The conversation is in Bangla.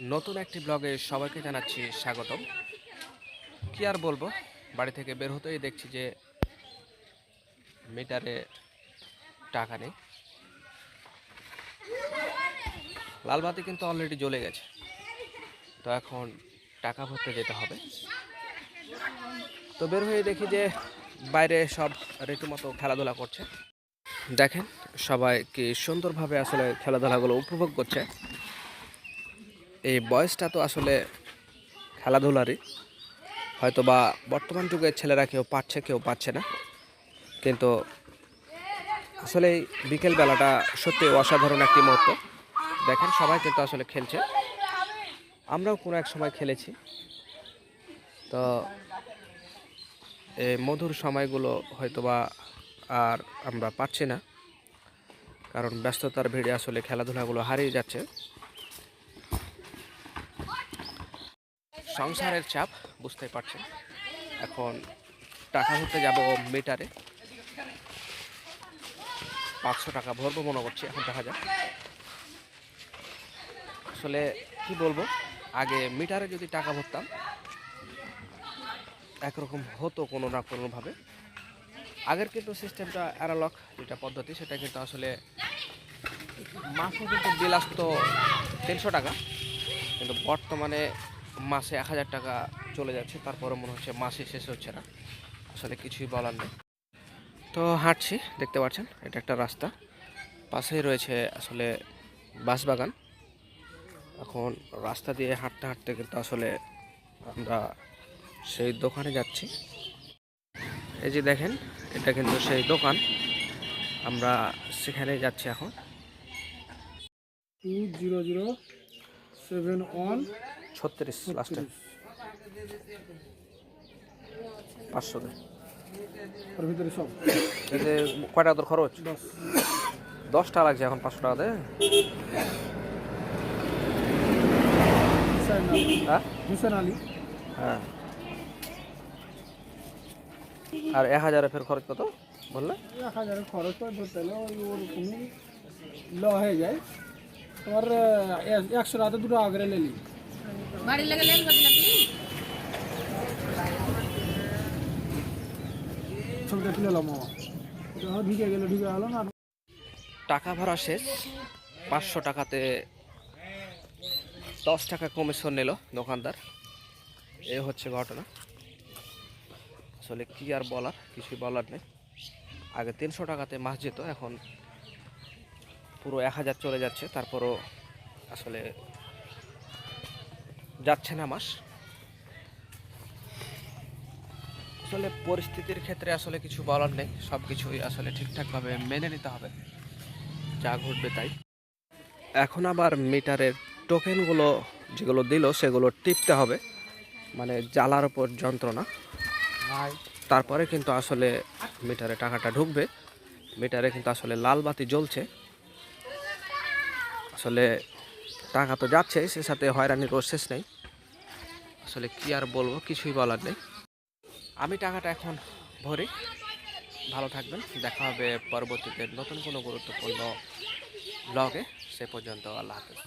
নতুন একটি ব্লগে সবাইকে জানাচ্ছি স্বাগতম। কি আর বলব? বাড়ি থেকে বের হতেই দেখছি যে মিটারে টাকা নেই। লালবাতি কিন্তু অলরেডি জ্বলে গেছে। তো এখন টাকা ভরতে যেতে হবে। তো বের হয়ে দেখি যে বাইরে সব রীতিমতো খেলাধুলা করছে। দেখেন সবাই কি সুন্দরভাবে আসলে খেলাধুলাগুলো উপভোগ করছে। এই বয়সটা তো আসলে খেলাধুলারই। হয়তো বা বর্তমান যুগের ছেলেরা কেউ পাচ্ছে কেউ পাচ্ছে না। কিন্তু আসলে এই বিকেল বেলাটা সত্যি অসাধারণ একটি মুহূর্ত। দেখেন, সবাই কিন্তু আসলে খেলছে। আমরাও কোনো এক সময় খেলেছি। তো এই মধুর সময়গুলো হয়তোবা আর আমরা পাচ্ছি না। কারণ ব্যস্ততার ভিড়ে আসলে খেলাধুলাগুলো হারিয়ে যাচ্ছে। সংসারের চাপ, বুঝতেই পারছেন। এখন টাকা ভরতে যাব মিটারে পাঁচশো টাকা ভরবো মনে করছি, এখন দেখা যাক। আসলে কি বলব, আগে মিটারে যদি টাকা ভরতাম, একরকম হতো কোনো না কোনোভাবে। আগের কিন্তু সিস্টেমটা অ্যানালগ যেটা পদ্ধতি, সেটা কিন্তু আসলে মাসে কিন্তু বিল আসতো তিনশো টাকা। কিন্তু বর্তমানে মাসে এক হাজার টাকা চলে যাচ্ছে তারপরে মনে হচ্ছে মাসে শেষ হচ্ছে না। আসলে কিছুই বলার নেই। তো হাঁটছি, দেখতে পাচ্ছেন, এটা একটা রাস্তা। পাশেই রয়েছে আসলে বাঁশবাগান। এখন রাস্তা দিয়ে হাঁটতে হাঁটতে কিন্তু আসলে আমরা সেই দোকানে যাচ্ছি। এই যে দেখেন, এটা কিন্তু সেই দোকান। আমরা সেখানে যাচ্ছি এখন। Two zero zero seven one ছত্রিশ লাস্টে পাঁচশো ভিতরে সব। এতে কয় টাকা তোর খরচ? দশ। দশটা লাগছে এখন পাঁচশো টাকা হুসেন হ্যাঁ? হ্যাঁ। আর এক হাজারে ফের খরচ কত? বললে? এক হাজারের খরচ ধরতে ওই ওরকমই ল হয়ে যায়। তোমার একশো রাতে দুটো আগরে লেলি। বাড়ি লেগে লেন বললাম কি ছবিটা তুলে এলাম ঢুকে গেলে ঢুকে গেল না? টাকা ভরা শেষ। পাঁচশো টাকাতে দশ টাকা কমিশন নিল দোকানদার। এ হচ্ছে ঘটনা। আসলে কি আর বলার কিছুই বলার নেই। আগে তিনশো টাকাতে মাছ যেত এখন পুরো এক হাজার চলে যাচ্ছে। তারপরও আসলে যাচ্ছে না মাস। আসলে পরিস্থিতির ক্ষেত্রে আসলে কিছু বলার নেই। সব কিছুই আসলে ঠিকঠাকভাবে মেনে নিতে হবে। যা ঘটবে তাই। এখন আবার মিটারের টোকেনগুলো যেগুলো দিল সেগুলো টিপতে হবে। মানে জ্বালার উপর যন্ত্রণা। তারপরে কিন্তু আসলে মিটারে টাকাটা ঢুকবে। মিটারে কিন্তু আসলে লাল বাতি জ্বলছে। আসলে টাকা তো যাচ্ছে, সে সাথে হয়রানির ওর শেষ নেই। আসলে কি আর বলব, কিছুই বলার নেই। আমি টাকাটা এখন ভরি। ভালো থাকবেন, দেখা হবে পরবর্তীতে নতুন কোনো গুরুত্বপূর্ণ ব্লগে সে পর্যন্ত আল্লাহ হাফেজ।